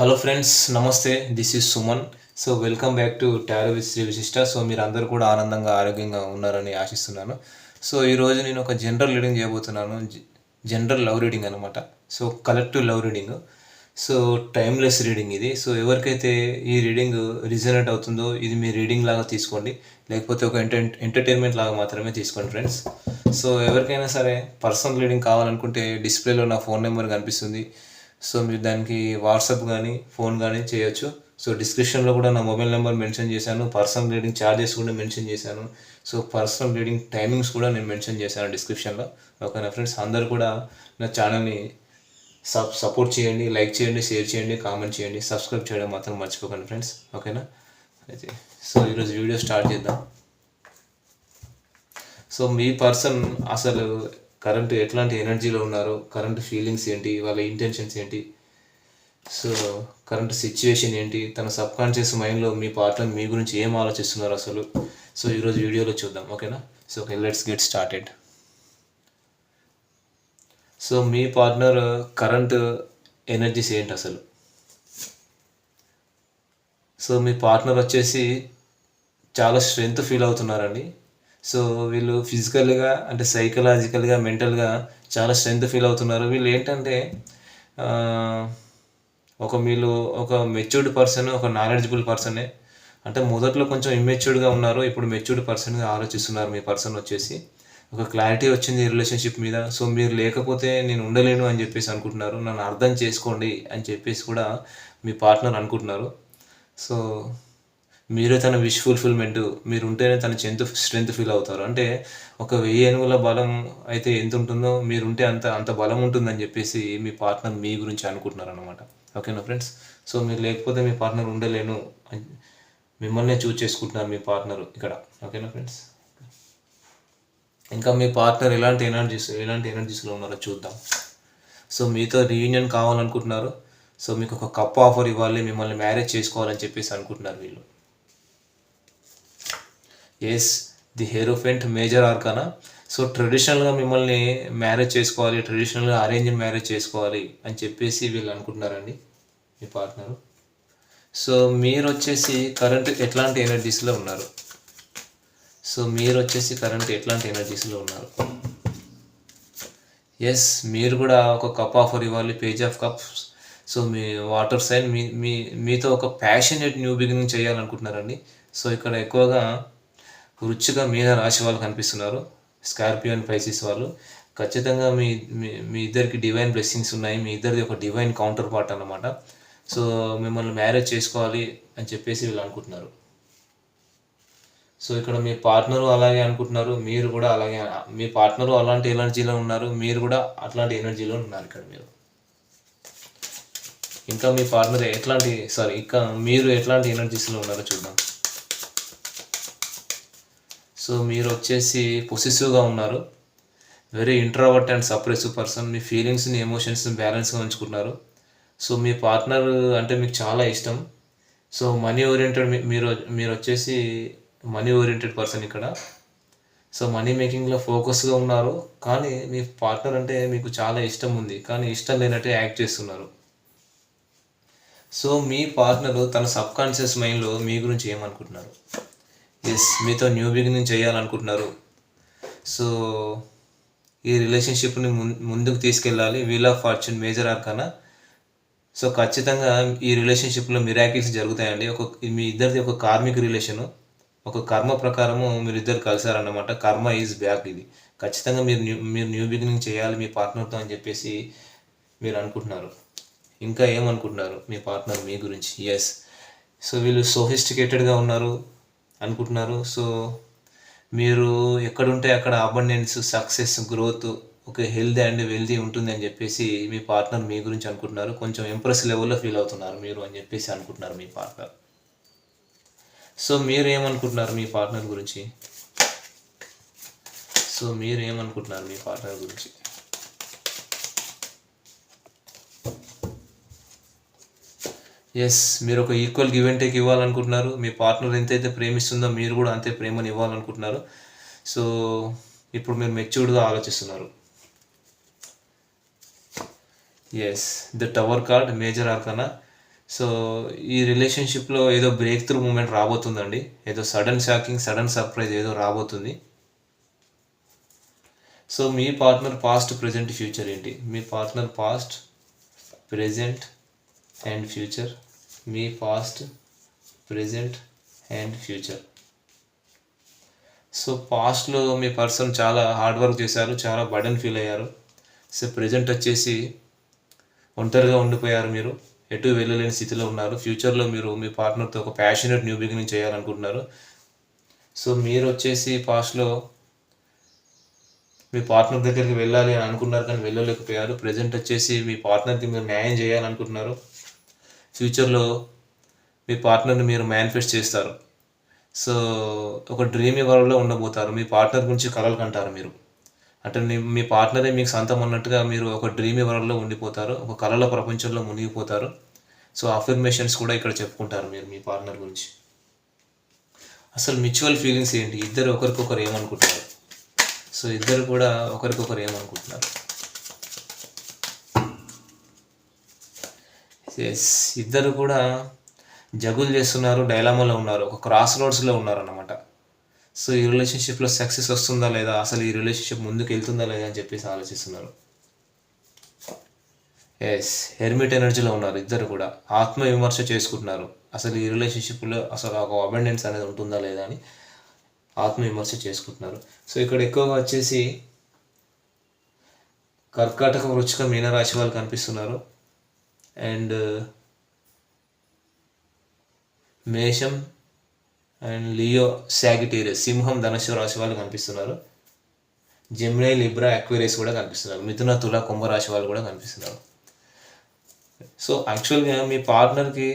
Hello friends నమస్తే. This is Suman so welcome back to tarot with Shri Vishishta so మీరు అందరూ కూడా ఆనందంగా ఆరోగ్యంగా ఉన్నారని ఆశిస్తున్నాను. సో ఈరోజు నేను ఒక జనరల్ రీడింగ్ చేయబోతున్నాను. జనరల్ లవ్ రీడింగ్ అనమాట so collective love reading so timeless reading ఇది. సో ఎవరికైతే ఈ రీడింగ్ రిజనేట్ అవుతుందో ఇది మీ రీడింగ్ లాగా తీసుకోండి. లేకపోతే ఒక ఎంటర్ ఎంటర్టైన్మెంట్ లాగా మాత్రమే తీసుకోండి ఫ్రెండ్స్ సో ఎవరికైనా సరే పర్సనల్ రీడింగ్ కావాలనుకుంటే డిస్ప్లేలో నా ఫోన్ నెంబర్ కనిపిస్తుంది. సో మీరు దానికి వాట్సాప్ కానీ ఫోన్ కానీ చేయొచ్చు. సో డిస్క్రిప్షన్లో కూడా నా మొబైల్ నెంబర్ మెన్షన్ చేశాను. పర్సనల్ రీడింగ్ ఛార్జెస్ కూడా మెన్షన్ చేశాను. సో పర్సనల్ రీడింగ్ టైమింగ్స్ కూడా నేను మెన్షన్ చేశాను డిస్క్రిప్షన్లో. ఓకేనా ఫ్రెండ్స్? అందరు కూడా నా ఛానల్ని సబ్ సపోర్ట్ చేయండి లైక్ చేయండి షేర్ చేయండి కామెంట్ చేయండి. సబ్స్క్రైబ్ చేయడం మాత్రం మర్చిపోకండి ఫ్రెండ్స్. ఓకేనా? అయితే సో ఈరోజు వీడియో స్టార్ట్ చేద్దాం. సో మీ పర్సన్ అసలు కరెంట్ ఎట్లాంటి ఎనర్జీలో ఉన్నారు? కరెంట్ ఫీలింగ్స్ ఏంటి? వాళ్ళ ఇంటెన్షన్స్ ఏంటి? సో కరెంట్ సిచ్యువేషన్ ఏంటి? తన సబ్ కాన్షియస్ మైండ్లో మీ పార్ట్నర్ మీ గురించి ఏం ఆలోచిస్తున్నారు అసలు? సో ఈరోజు వీడియోలో చూద్దాం ఓకేనా so okay let's get started so me partner current energies ఏంటి అసలు? సో మీ పార్ట్నర్ వచ్చేసి చాలా స్ట్రెంగ్త్ ఫీల్ అవుతున్నారండి. సో వీళ్ళు ఫిజికల్గా అంటే సైకలాజికల్గా మెంటల్గా చాలా స్ట్రెంగ్త్ ఫీల్ అవుతున్నారు. వీళ్ళు ఏంటంటే ఒక వీళ్ళు ఒక మెచ్యూర్డ్ పర్సన్ ఒక నాలెడ్జబుల్ పర్సనే. అంటే మొదట్లో కొంచెం ఇమ్మెచ్యూర్డ్గా ఉన్నారు ఇప్పుడు మెచ్యూర్డ్ పర్సన్గా ఆలోచిస్తున్నారు మీ పర్సన్ వచ్చేసి. ఒక క్లారిటీ వచ్చింది ఈ రిలేషన్షిప్ మీద. సో మీరు లేకపోతే నేను ఉండలేను అని చెప్పేసి అనుకుంటున్నారు. నన్ను అర్థం చేసుకోండి అని చెప్పేసి కూడా మీ పార్ట్నర్ అనుకుంటున్నారు. సో మీరే తన విష్ ఫుల్ఫిల్మెంట్ మీరు ఉంటేనే తన చెంత్ స్ట్రెంత్ ఫీల్ అవుతారు. అంటే ఒక వెయ్యి ఏనుగుల బలం అయితే ఎంత ఉంటుందో మీరు ఉంటే అంత అంత బలం ఉంటుందని చెప్పేసి మీ పార్ట్నర్ మీ గురించి అనుకుంటున్నారు అనమాట ఓకేనా ఫ్రెండ్స్ సో మీరు లేకపోతే మీ పార్ట్నర్ ఉండలేను. మిమ్మల్నే చూజ్ చేసుకుంటున్నారు మీ పార్ట్నర్ ఇక్కడ. ఓకేనా ఫ్రెండ్స్ ఇంకా మీ పార్ట్నర్ ఎలాంటి ఎనర్జీస్ ఎలాంటి ఎనర్జీస్లో ఉన్నారో చూద్దాం. సో మీతో రీయూనియన్ కావాలనుకుంటున్నారు. సో మీకు ఒక కప్ ఆఫర్ ఇవ్వాలి మిమ్మల్ని మ్యారేజ్ చేసుకోవాలని చెప్పేసి అనుకుంటున్నారు వీళ్ళు. Yes the hierophant major arcana so ట్రెడిషనల్గా మిమ్మల్ని మ్యారేజ్ చేసుకోవాలి ట్రెడిషనల్గా అరేంజ్ మ్యారేజ్ చేసుకోవాలి అని చెప్పేసి వీళ్ళు అనుకుంటున్నారండి మీ పార్ట్నరు సో మీరు వచ్చేసి కరెంట్ ఎట్లాంటి ఎనర్జీస్లో ఉన్నారు? సో మీరు వచ్చేసి కరెంట్ ఎట్లాంటి ఎనర్జీస్లో ఉన్నారు? ఎస్ మీరు కూడా ఒక కప్ ఆఫర్ ఇవ్వాలి పేజ్ ఆఫ్ కప్స్ సో మీ వాటర్ సైన్ మీ మీ మీతో ఒక ప్యాషనేట్ న్యూ బిగినింగ్ చేయాలనుకుంటున్నారండి. సో ఇక్కడ ఎక్కువగా వృచ్చిక మీన రాశి వాళ్ళు కనిపిస్తున్నారు. స్కార్పియోన్ పైసిస్ వాళ్ళు. ఖచ్చితంగా మీ మీ ఇద్దరికి డివైన్ బ్లెస్సింగ్స్ ఉన్నాయి. మీ ఇద్దరిది ఒక డివైన్ కౌంటర్ పార్ట్ అన్నమాట. సో మిమ్మల్ని మ్యారేజ్ చేసుకోవాలి అని చెప్పేసి వీళ్ళు అనుకుంటున్నారు. సో ఇక్కడ మీ పార్ట్నరు అలాగే అనుకుంటున్నారు. మీరు కూడా అలాగే మీ పార్ట్నరు అలాంటి ఎనర్జీలో ఉన్నారు. మీరు కూడా అట్లాంటి ఎనర్జీలో ఉన్నారు ఇక్కడ మీరు. ఇంకా మీ పార్ట్నర్ ఎట్లాంటి సారీ ఇంకా మీరు ఎట్లాంటి ఎనర్జీస్లో ఉన్నారో చూద్దాం. సో మీరు వచ్చేసి పొసిసివ్గా ఉన్నారు. Very introvert and suppressive person మీ ఫీలింగ్స్ని ఎమోషన్స్ని బ్యాలెన్స్గా ఉంచుకుంటున్నారు. సో మీ పార్ట్నర్ అంటే మీకు చాలా ఇష్టం. సో మనీ ఓరియంటెడ్ మీరు మీరు వచ్చేసి మనీ ఓరియంటెడ్ పర్సన్ ఇక్కడ. సో మనీ మేకింగ్లో ఫోకస్గా ఉన్నారు. కానీ మీ పార్ట్నర్ అంటే మీకు చాలా ఇష్టం ఉంది. కానీ ఇష్టం లేనట్టే యాక్ట్ చేస్తున్నారు. సో మీ పార్ట్నర్ తన సబ్కాన్షియస్ మైండ్లో మీ గురించి ఏమనుకుంటున్నారు? ఎస్ మీతో న్యూ బిగినింగ్ చేయాలనుకుంటున్నారు. సో ఈ రిలేషన్షిప్ని ముందు ముందుకు తీసుకెళ్ళాలి. Wheel of fortune major arcana so ఖచ్చితంగా ఈ రిలేషన్షిప్లో మిరాకిల్స్ జరుగుతాయండి. ఒక మీ ఇద్దరిది ఒక కార్మిక రిలేషను ఒక కర్మ ప్రకారము మీరు ఇద్దరు కలిసారన్నమాట. కర్మ ఈజ్ బ్యాక్ ఇది. ఖచ్చితంగా మీరు న్యూ మీరు న్యూ బిగినింగ్ చేయాలి మీ పార్ట్నర్తో అని చెప్పేసి మీరు అనుకుంటున్నారు. ఇంకా ఏమనుకుంటున్నారు? మీ పార్ట్నర్ మీ గురించి. ఎస్ సో వీళ్ళు సోఫిస్టికేటెడ్గా ఉన్నారు. అనుకుంటున్నారు. సో మీరు ఎక్కడుంటే అక్కడ అబండెన్స్ సక్సెస్ గ్రోత్ ఒక హెల్తీ అండ్ వెల్దీ ఉంటుంది అని చెప్పేసి మీ పార్ట్నర్ మీ గురించి అనుకుంటున్నారు. కొంచెం ఇంప్రెస్ లెవెల్లో ఫీల్ అవుతున్నారు మీరు అని చెప్పేసి అనుకుంటున్నారు మీ పార్ట్నర్ సో మీరు ఏమనుకుంటున్నారు మీ పార్ట్నర్ గురించి? సో మీరు ఏమనుకుంటున్నారు మీ పార్ట్నర్ గురించి? ఎస్ మీరు ఒక ఈక్వల్ గివ్ అండ్ టేక్ ఇవ్వాలనుకుంటున్నారు. మీ పార్ట్నర్ ఎంతైతే ప్రేమిస్తుందో మీరు కూడా అంతే ప్రేమను ఇవ్వాలనుకుంటున్నారు. సో ఇప్పుడు మీరు మెచ్యూర్డ్గా ఆలోచిస్తున్నారు. Yes the tower card major arcana so ఈ రిలేషన్షిప్లో ఏదో బ్రేక్ త్రూ మూమెంట్ రాబోతుందండి. ఏదో సడన్ షాకింగ్ సడన్ సర్ప్రైజ్ ఏదో రాబోతుంది. సో మీ పార్ట్నర్ పాస్ట్ ప్రజెంట్ ఫ్యూచర్ ఏంటి? మీ partner past present and future me past present and future so పాస్ట్లో మీ పర్సన్ చాలా హార్డ్ వర్క్ చేశారు చాలా బర్డన్ ఫీల్ అయ్యారు. సో ప్రజెంట్ వచ్చేసి ఒంటరిగా ఉండిపోయారు మీరు ఎటు వెళ్ళలేని స్థితిలో ఉన్నారు. ఫ్యూచర్లో మీరు మీ పార్ట్నర్తో ఒక ప్యాషనెట్ న్యూ బిగినింగ్ చేయాలనుకుంటున్నారు. సో మీరు వచ్చేసి పాస్ట్లో మీ పార్ట్నర్ దగ్గరికి వెళ్ళాలి అని అనుకున్నారు కానీ వెళ్ళలేకపోయారు. ప్రజెంట్ వచ్చేసి మీ పార్ట్నర్కి మీరు న్యాయం చేయాలనుకుంటున్నారు. ఫ్యూచర్లో మీ పార్ట్నర్ని మీరు మేనిఫెస్ట్ చేస్తారు. సో ఒక డ్రీమ్ వరల్డ్లో ఉండబోతారు? మీ పార్ట్నర్ గురించి కలలు కంటారు మీరు. అంటే మీ మీ పార్ట్నరే మీకు సొంతం అన్నట్టుగా మీరు ఒక డ్రీమ్ వరల్డ్లో ఉండిపోతారు? ఒక కళల ప్రపంచంలో మునిగిపోతారు. సో అఫర్మేషన్స్ కూడా ఇక్కడ చెప్పుకుంటారు మీరు మీ పార్ట్నర్ గురించి. అసలు మ్యూచువల్ ఫీలింగ్స్ ఏంటి? ఇద్దరు ఒకరికొకరు ఏమనుకుంటారు సో ఇద్దరు కూడా ఒకరికొకరు ఏమనుకుంటున్నారు? ఎస్ ఇద్దరు కూడా జగులు చేస్తున్నారు డైలామాలో ఉన్నారు ఒక క్రాస్ రోడ్స్లో ఉన్నారు అన్నమాట సో ఈ రిలేషన్షిప్లో సక్సెస్ వస్తుందా లేదా? అసలు ఈ రిలేషన్షిప్ ముందుకు వెళ్తుందా లేదా అని చెప్పేసి ఆలోచిస్తున్నారు. ఎస్ హెర్మిట్ ఎనర్జీలో ఉన్నారు ఇద్దరు కూడా. ఆత్మ విమర్శ చేసుకుంటున్నారు. అసలు ఈ రిలేషన్షిప్లో అసలు ఒక అబెండెన్స్ అనేది ఉంటుందా లేదా అని ఆత్మ విమర్శ చేసుకుంటున్నారు. సో ఇక్కడ ఎక్కువగా వచ్చేసి కర్కాటక వృచ్చిక మీనరాశి వాళ్ళు కనిపిస్తున్నారు. అండ్ uh, మేషం అండ్ లియో సాగిటేరియస్ సింహం ధనుసు రాశి వాళ్ళు కనిపిస్తున్నారు. జెమినై లిబ్రా అక్వేరియస్ కూడా కనిపిస్తున్నారు. మిథున తుల కుంభరాశి వాళ్ళు కూడా కనిపిస్తున్నారు. సో యాక్చువల్గా మీ పార్ట్నర్కి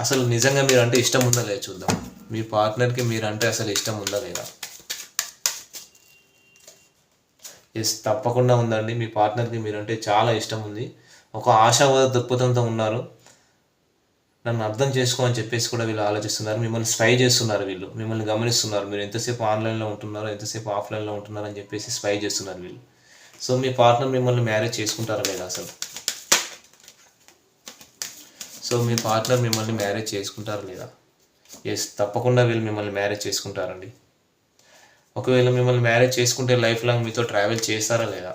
అసలు నిజంగా మీరు అంటే ఇష్టం ఉందా లేదా చూద్దాం. మీ పార్ట్నర్కి మీరు అంటే అసలు ఇష్టం ఉందా లేదా? ఎస్ తప్పకుండా ఉందండి. మీ పార్ట్నర్కి మీరంటే చాలా ఇష్టం ఉంది. ఒక ఆశావాద దృక్పథంతో ఉన్నారు. నన్ను అర్థం చేసుకో అని చెప్పేసి కూడా వీళ్ళు ఆలోచిస్తున్నారు. మిమ్మల్ని స్పై చేస్తున్నారు వీళ్ళు. మిమ్మల్ని గమనిస్తున్నారు. మీరు ఎంతసేపు ఆన్లైన్లో ఉంటున్నారో ఎంతసేపు ఆఫ్లైన్లో ఉంటున్నారు అని చెప్పేసి స్పై చేస్తున్నారు వీళ్ళు. సో మీ పార్ట్నర్ మిమ్మల్ని మ్యారేజ్ చేసుకుంటారా లేదా అసలు? సో మీ పార్ట్నర్ మిమ్మల్ని మ్యారేజ్ చేసుకుంటారా లేదా? ఎస్ తప్పకుండా వీళ్ళు మిమ్మల్ని మ్యారేజ్ చేసుకుంటారండి. ఒకవేళ మిమ్మల్ని మ్యారేజ్ చేసుకుంటే లైఫ్ లాంగ్ మీతో ట్రావెల్ చేస్తారా లేదా?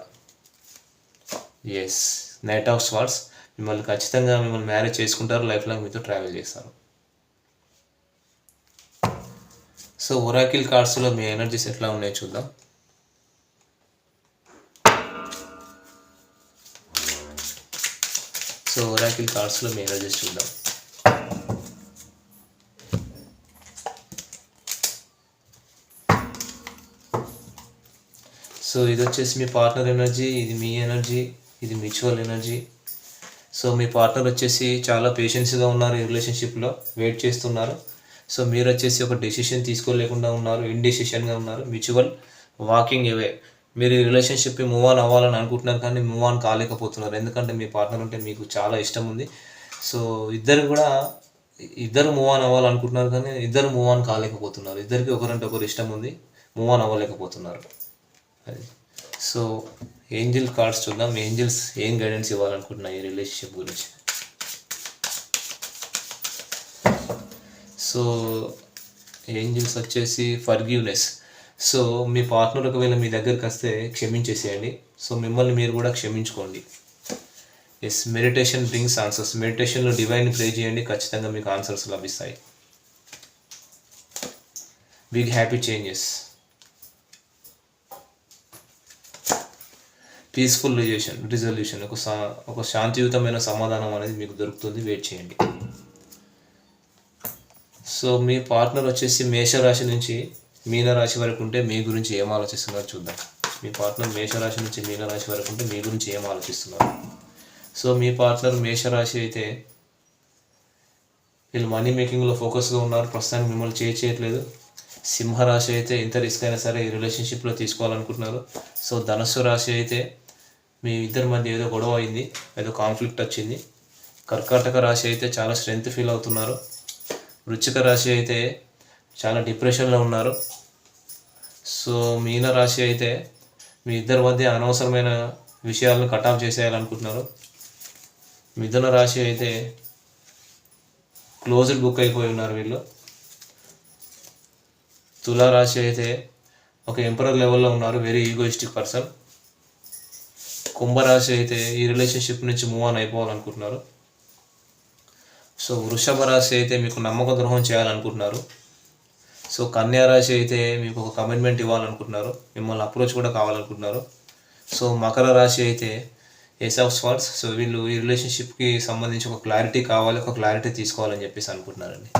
ఎస్ నైట్ ఆఫ్ స్వార్ట్స్ మిమ్మల్ని ఖచ్చితంగా మిమ్మల్ని మ్యారేజ్ చేసుకుంటారు లైఫ్ లాంగ్ మీతో ట్రావెల్ చేస్తారు. సో ఒరాకిల్ కార్డ్స్లో మీ ఎనర్జీస్ ఎట్లా ఉన్నాయో చూద్దాం. సో ఒరాకిల్ కార్డ్స్లో మీ ఎనర్జీస్ చూద్దాం. సో ఇది వచ్చేసి మీ పార్ట్నర్ ఎనర్జీ ఇది మీ ఎనర్జీ ఇది మ్యూచువల్ ఎనర్జీ సో మీ పార్ట్నర్ వచ్చేసి చాలా పేషెన్స్గా ఉన్నారు ఈ రిలేషన్షిప్లో వెయిట్ చేస్తున్నారు. సో మీరు వచ్చేసి ఒక డెసిషన్ తీసుకోలేకుండా ఉన్నారు ఇండెసిషన్గా ఉన్నారు మ్యూచువల్ వాకింగ్ అవే మీరు ఈ రిలేషన్షిప్ మూవ్ ఆన్ అవ్వాలని అనుకుంటున్నారు కానీ మూవ్ ఆన్ కాలేకపోతున్నారు. ఎందుకంటే మీ పార్ట్నర్ అంటే మీకు చాలా ఇష్టం ఉంది. సో ఇద్దరు కూడా ఇద్దరు మూవ్ ఆన్ అవ్వాలనుకుంటున్నారు కానీ ఇద్దరు మూవ్ ఆన్ కాలేకపోతున్నారు. ఇద్దరికి ఒకరంటే ఒకరు ఇష్టం ఉంది మూవ్ ఆన్ అవ్వలేకపోతున్నారు. అది. సో ఏంజిల్ కార్డ్స్ చూద్దాం. ఏంజిల్స్ ఏం గైడెన్స్ ఇవ్వాలనుకుంటున్నాయి ఈ రిలేషన్షిప్ గురించి? సో ఏంజిల్స్ వచ్చేసి ఫర్గివ్నెస్ సో మీ పార్ట్నర్ ఒకవేళ మీ దగ్గరికి వస్తే క్షమించేసేయండి. సో మిమ్మల్ని మీరు కూడా క్షమించుకోండి. ఎస్ మెడిటేషన్ బ్రింగ్స్ ఆన్సర్స్ మెడిటేషన్లో డివైన్ ప్రే చేయండి. ఖచ్చితంగా మీకు ఆన్సర్స్ లభిస్తాయి. Big happy changes peaceful resolution resolution ఒక సా ఒక శాంతియుతమైన సమాధానం అనేది మీకు దొరుకుతుంది. వెయిట్ చేయండి. సో మీ పార్ట్నర్ వచ్చేసి మేషరాశి నుంచి మీనరాశి వరకు ఉంటే మీ గురించి ఏం ఆలోచిస్తున్నారో చూద్దాం. మీ పార్ట్నర్ మేషరాశి నుంచి మీనరాశి వరకు ఉంటే మీ గురించి ఏం ఆలోచిస్తున్నారు? సో మీ పార్ట్నర్ మేషరాశి అయితే వీళ్ళు మనీ మేకింగ్లో ఫోకస్గా ఉన్నారు. ప్రస్తుతానికి మిమ్మల్ని చేయట్లేదు సింహరాశి అయితే ఎంత రిస్క్ అయినా సరే ఈ రిలేషన్షిప్లో తీసుకోవాలనుకుంటున్నారు. సో ధనస్సు రాశి అయితే మీ ఇద్దరి మధ్య ఏదో గొడవ అయింది ఏదో కాన్ఫ్లిక్ట్ వచ్చింది. కర్కాటక రాశి అయితే చాలా స్ట్రెంగ్త్ ఫీల్ అవుతున్నారు. వృచ్చిక రాశి అయితే చాలా డిప్రెషన్లో ఉన్నారు. సో మీన రాశి అయితే మీ ఇద్దరి మధ్య అనవసరమైన విషయాలను కట్ ఆఫ్ చేసేయాలనుకుంటున్నారు. మిథున రాశి అయితే క్లోజ్డ్ బుక్ అయిపోయి ఉన్నారు వీళ్ళు. తులారాశి అయితే ఒక ఎంపరర్ లెవెల్లో ఉన్నారు వెరీ ఈగోయిస్టిక్ పర్సన్ కుంభరాశి అయితే ఈ రిలేషన్షిప్ నుంచి మూవ్ ఆన్ అయిపోవాలనుకుంటున్నారు. సో వృషభ రాశి అయితే మీకు నమ్మక ద్రోహం చేయాలనుకుంటున్నారు. సో కన్యా రాశి అయితే మీకు ఒక కమిట్మెంట్ ఇవ్వాలనుకుంటున్నారు. మిమ్మల్ని అప్రోచ్ కూడా కావాలనుకుంటున్నారు. సో మకర రాశి అయితే ఏస్ ఆఫ్ స్వార్ట్స్ సో వీళ్ళు ఈ రిలేషన్షిప్కి సంబంధించి ఒక క్లారిటీ కావాలి ఒక క్లారిటీ తీసుకోవాలని చెప్పేసి అనుకుంటున్నారండి.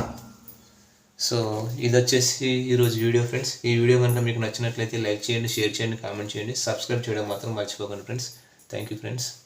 సో ఇది వచ్చేసి ఈరోజు వీడియో ఫ్రెండ్స్. ఈ వీడియో కనుక మీకు నచ్చినట్లయితే లైక్ చేయండి షేర్ చేయండి కామెంట్ చేయండి. సబ్స్క్రైబ్ చేయడం మాత్రం మర్చిపోకండి ఫ్రెండ్స్. Thank you friends.